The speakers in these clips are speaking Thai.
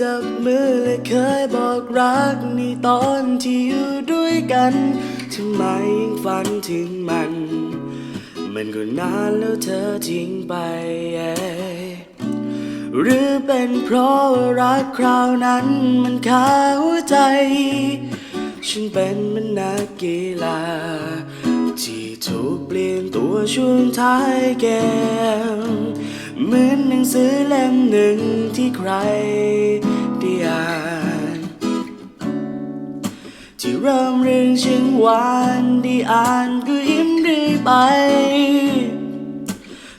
จับมือและเคยบอกรักในตอนที่อยู่ด้วยกันทำไมยังฝันถึงมัน มันก็นานแล้วเธอทิ้งไป หรือเป็นเพราะรักคราวนั้นมันคาหัวใจ ฉันเป็นมันนักกีฬาที่ถูกเปลี่ยนตัวช่วงท้ายเกม เหมือนหนังสือเล่มหนึ่งที่ใครได้อ่านที่เริ่มเรื่องชิงหวานได้อ่านก็ยิ้มเรื่อยไป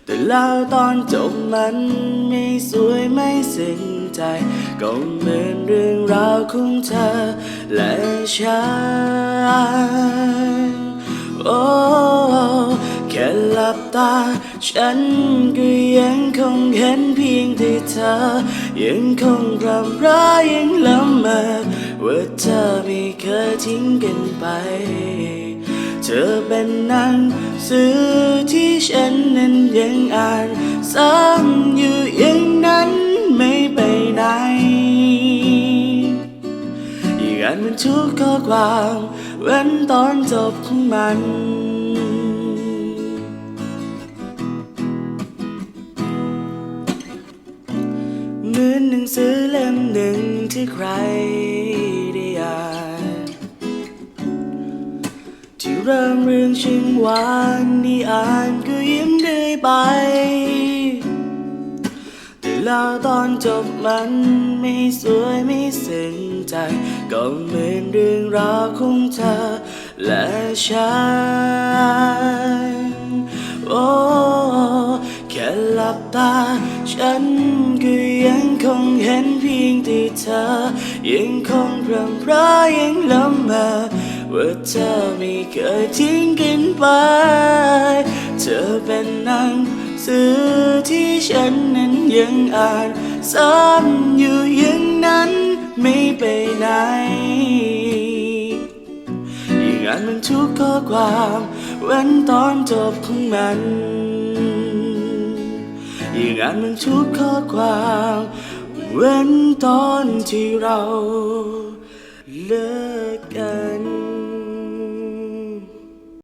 แต่แล้วตอนจบมันไม่สวยไม่ซึ้งใจก็เหมือนเรื่องราวของเธอและฉันโอ้ บตา ฉันก็ยังคงเห็นเพียงแต่เธอ ยังคงรำร้ายยังละเมอว่าเธอไม่เคยทิ้งกันไป เธอเป็นนังสือที่ฉันนั้นยังอ่านซ้ำอยู่อย่างนั้นไม่ไปไหนยิ่งอ่านมันทุกข้อความเว้นตอนจบของมัน หนังสือเล่มหนึ่งที่ใครได้อ่านที่เริ่มเรื่องชิงหวานนี่อ่านก็ยิ้มเรื่อยไป แต่แล้วตอนจบมันไม่สวยไม่ซึ้งใจ ก็เหมือนเรื่องราวของเธอและฉันโอ้แค่หลับตา ฉันก็ยังคงเห็นเพียงแต่เธอ ยังคงพรำพร้ายังละเมอว่าเธอไม่เคยทิ้งกันไป เธอเป็นหนังสือที่ฉันนั้นยังอ่านซ้ำอยู่อย่างนั้นไม่ไปไหนยิ่งอ่านมันทุกข้อความเว้นตอนจบของมัน ยิ่งอ่านมันทุกข้อความ เว้นตอนที่เรา